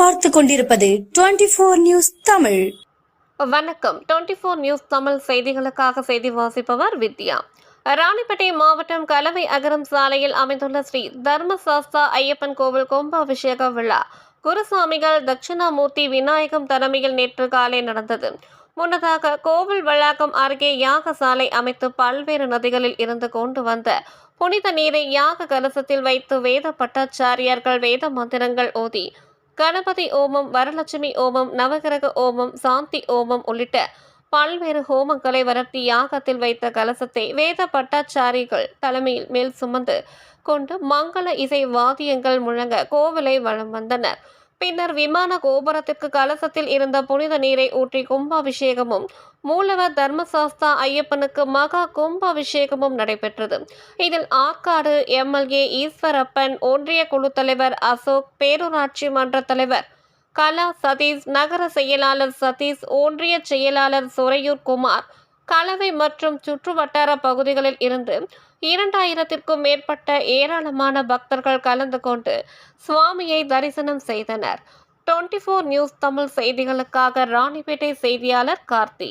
பார்த்து கொண்டிருப்பது twenty four news Tamil. வணக்கம். டுவெண்ட்டி ஃபோர் நியூஸ் தமிழ் செய்திகளுக்காக செய்தி வாசிப்பவர் வித்யா. ராணிப்பேட்டை மாவட்டம் கலவை அகரம் சாலையில் அமைந்துள்ள ஸ்ரீ தர்மசாஸ்தா ஐயப்பன் கோவில் கும்பாபிஷேக விழா. குருசாமிகள் தட்சிணாமூர்த்தி விநாயகம் தலைமையில் நேற்று காலை நடந்தது. முன்னதாக கோவில் வளாகம் அருகே யாக சாலை அமைத்து பல்வேறு நதிகளில் இருந்து கொண்டு வந்த புனித நீரை யாக கலசத்தில் வைத்து வேத பட்டாச்சாரியார்கள் வேத மந்திரங்கள் ஓதி கணபதி ஓமம் வரலட்சுமி ஓமம் நவகிரக ஓமம் சாந்தி ஓமம் உள்ளிட்ட பல்வேறு ஹோமங்களை வளர்த்தி யாகத்தில் வைத்த கலசத்தை வேத பட்டாச்சாரிகள் தலைமையில் மேல் சுமந்து கொண்டு மங்கள இசை வாத்தியங்கள் முழங்க கோவிலை வலம் வந்தனர். பின்னர் விமான கோபுரத்திற்கு கலசத்தில் இருந்த புனித நீரை ஊற்றி கும்பாபிஷேகமும் மூலவர் தர்மசாஸ்தா ஐயப்பனுக்கு மகா கும்பாபிஷேகமும் நடைபெற்றது. இதில் ஆற்காடு எம்எல்ஏ ஈஸ்வரப்பன் ஒன்றிய குழு தலைவர் அசோக் பேரூராட்சி மன்ற தலைவர் கலா சதீஷ் நகர செயலாளர் சதீஷ் ஒன்றிய செயலாளர் சுரையூர் குமார் கலவை மற்றும் சுற்றுவட்டார பகுதிகளில் இருந்து இரண்டாயிரத்திற்கும் மேற்பட்ட ஏராளமான பக்தர்கள் கலந்து கொண்டு சுவாமியை தரிசனம் செய்தனர். டுவெண்ட்டி ஃபோர் நியூஸ் தமிழ் செய்திகளுக்காக ராணிப்பேட்டை செய்தியாளர் கார்த்தி.